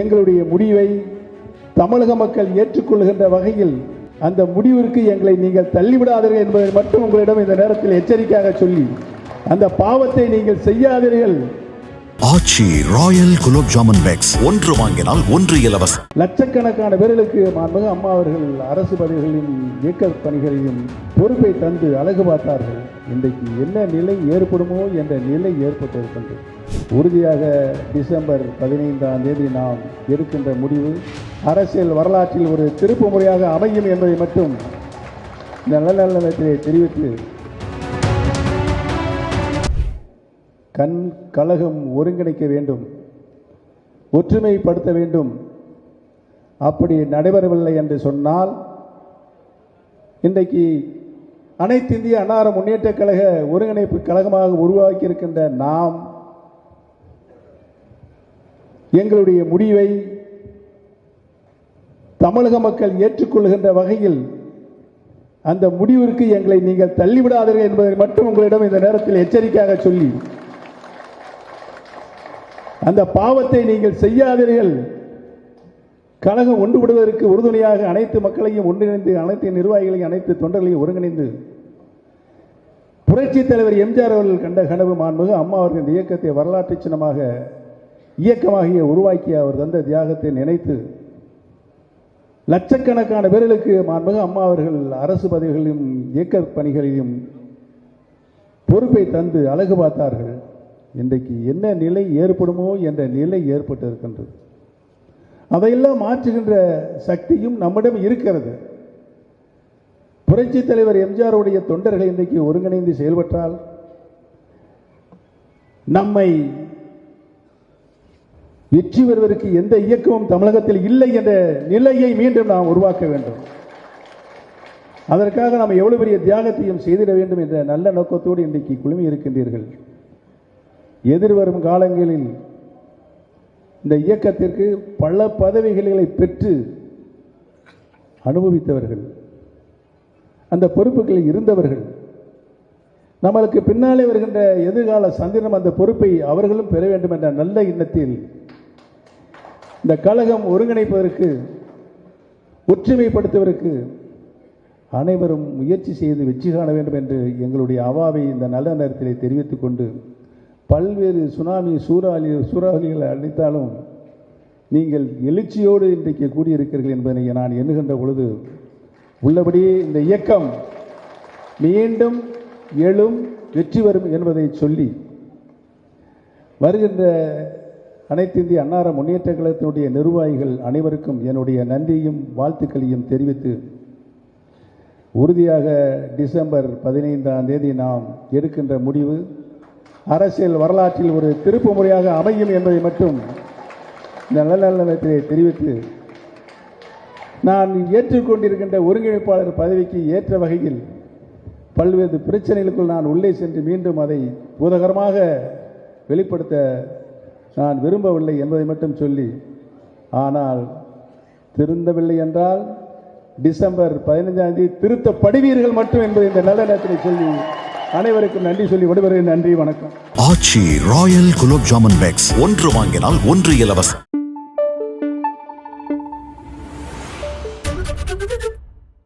எங்களுடைய முடிவை தமிழக மக்கள் ஏற்றுக்கொள்கின்ற வகையில் அந்த முடிவிற்கு எங்களை நீங்கள் தள்ளிவிடாதீர்கள் என்பதை மட்டும் உங்களிடம் இந்த நேரத்தில் எச்சரிக்கையாக சொல்லி அந்த பாவத்தை நீங்கள் செய்யாதீர்கள். ஆச்சி ராயல் குலோப் ஜாமுன் பேக்ஸ் ஒன்று வாங்கினால் ஒன்று இலவசம் லட்சக்கணக்கான பேர்களுக்கு மாண்புமிகு அம்மா அவர்கள் அரசு பதவிகளின் இயக்க பணிகளையும் பொறுப்பை தந்து அழகு பார்த்தார்கள். இன்றைக்கு என்ன நிலை ஏற்படுமோ என்ற நிலை ஏற்பட்டிருக்கின்றது. உறுதியாக டிசம்பர் பதினைந்தாம் தேதி நாம் எடுக்கின்ற முடிவு அரசியல் வரலாற்றில் ஒரு திருப்பு முறையாக அமையும் என்பதை மட்டும் இந்த நல்ல தெரிவித்து கண் கழகம் ஒருங்கிணைக்க வேண்டும் ஒற்றுமைப்படுத்த வேண்டும். அப்படி நடைபெறவில்லை என்று சொன்னால் இன்றைக்கு அனைத்து இந்திய அன்னார முன்னேற்ற கழக ஒருங்கிணைப்பு கழகமாக உருவாக்கி இருக்கின்ற நாம் எங்களுடைய முடிவை தமிழக மக்கள் ஏற்றுக்கொள்கின்ற வகையில் அந்த முடிவிற்கு எங்களை நீங்கள் தள்ளிவிடாதீர்கள் என்பதை மட்டும் உங்களிடம் இந்த நேரத்தில் எச்சரிக்கையாக சொல்லி அந்த பாவத்தை நீங்கள் செய்யாதீர்கள் கழகம் ஒன்றுபடுவதற்கு உறுதுணையாக அனைத்து மக்களையும் ஒன்றிணைந்து அனைத்து நிர்வாகிகளையும் அனைத்து தொண்டர்களையும் ஒருங்கிணைந்து புரட்சி தலைவர் எம்ஜிஆர் அவர்கள் கண்ட கனவு மாண்புக அம்மா அவர்கள் இந்த இயக்கத்தை வரலாற்று சின்னமாக இயக்கமாகிய உருவாக்கிய அவர் தந்த தியாகத்தை நினைத்து லட்சக்கணக்கான பேர்களுக்கு மாண்புக அம்மா அவர்கள் அரசு பதவிகளிலும் இயக்க பணிகளிலும் பொறுப்பை தந்து அழகு பார்த்தார்கள். இன்றைக்கு என்ன நிலை ஏற்படுமோ என்ற நிலை ஏற்பட்டு இருக்கின்றது அதையெல்லாம் மாற்றுகின்ற சக்தியும் நம்மிடம் இருக்கிறது. புரட்சி தலைவர் எம்ஜிஆருடைய தொண்டர்கள் இன்றைக்கு ஒருங்கிணைந்து செயல்பட்டால் நம்மை வெற்றி பெறுவதற்கு எந்த இயக்கமும் தமிழகத்தில் இல்லை என்ற நிலையை மீண்டும் நாம் உருவாக்க வேண்டும். அதற்காக நாம் எவ்வளவு பெரிய தியாகத்தையும் செய்திட வேண்டும் என்ற நல்ல நோக்கத்தோடு இன்றைக்கு குழுமி இருக்கின்றீர்கள். எதிர்வரும் காலங்களில் இந்த இயக்கத்திற்கு பல பதவிகளை பெற்று அனுபவித்தவர்கள். அந்த பொறுப்புகளில் இருந்தவர்கள். நம்மளுக்கு பின்னாலே வருகின்ற எதிர்கால சந்திரம் அந்த பொறுப்பை அவர்களும் பெற வேண்டும் என்ற நல்ல எண்ணத்தில் இந்த கழகம் ஒருங்கிணைப்பதற்கு ஒற்றுமைப்படுத்துவதற்கு அனைவரும் முயற்சி செய்து வெற்றி காண வேண்டும் என்று எங்களுடைய அவாவை இந்த நல்ல நேரத்தில் தெரிவித்துக் கொண்டு பல்வேறு சுனாமி சூறாவளி சூறாவளிகளை அளித்தாலும் நீங்கள் எழுச்சியோடு இன்றைக்கு கூடியிருக்கிறீர்கள் என்பதை நான் எண்ணுகின்ற பொழுது உள்ளபடியே இந்த இயக்கம் மீண்டும் எழும் வெற்றி வரும் என்பதை சொல்லி வருகின்ற அனைத்து இந்திய அன்னார முன்னேற்ற கழகத்தினுடைய நிர்வாகிகள் அனைவருக்கும் என்னுடைய நன்றியும் வாழ்த்துக்களையும் தெரிவித்து உறுதியாக டிசம்பர் பதினைந்தாம் தேதி நாம் எடுக்கின்ற முடிவு அரசியல் வரலாற்றில் ஒரு திருப்பு முறையாக அமையும் என்பதை மட்டும் இந்த நல்ல தெரிவித்து நான் ஏற்றுக்கொண்டிருக்கின்ற ஒருங்கிணைப்பாளர் பதவிக்கு ஏற்ற வகையில் பல்வேறு பிரச்சனைகளுக்குள் நான் உள்ளே சென்று மீண்டும் அதை பூதகரமாக வெளிப்படுத்த நான் விரும்பவில்லை என்பதை மட்டும் சொல்லி ஆனால் திருந்தவில்லை என்றால் டிசம்பர் பதினைஞ்சாம் தேதி திருத்தப்படுவீர்கள் மட்டும் என்பதை இந்த நல்ல நேரத்தில் சொல்லி அனைவருக்கும் நன்றி சொல்லி விடுவதற்கு நன்றி வணக்கம். ஆச்சி ராயல் குலோப் ஜாமுன் பேக்ஸ் ஒன்று வாங்கினால் ஒன்று இலவசம்.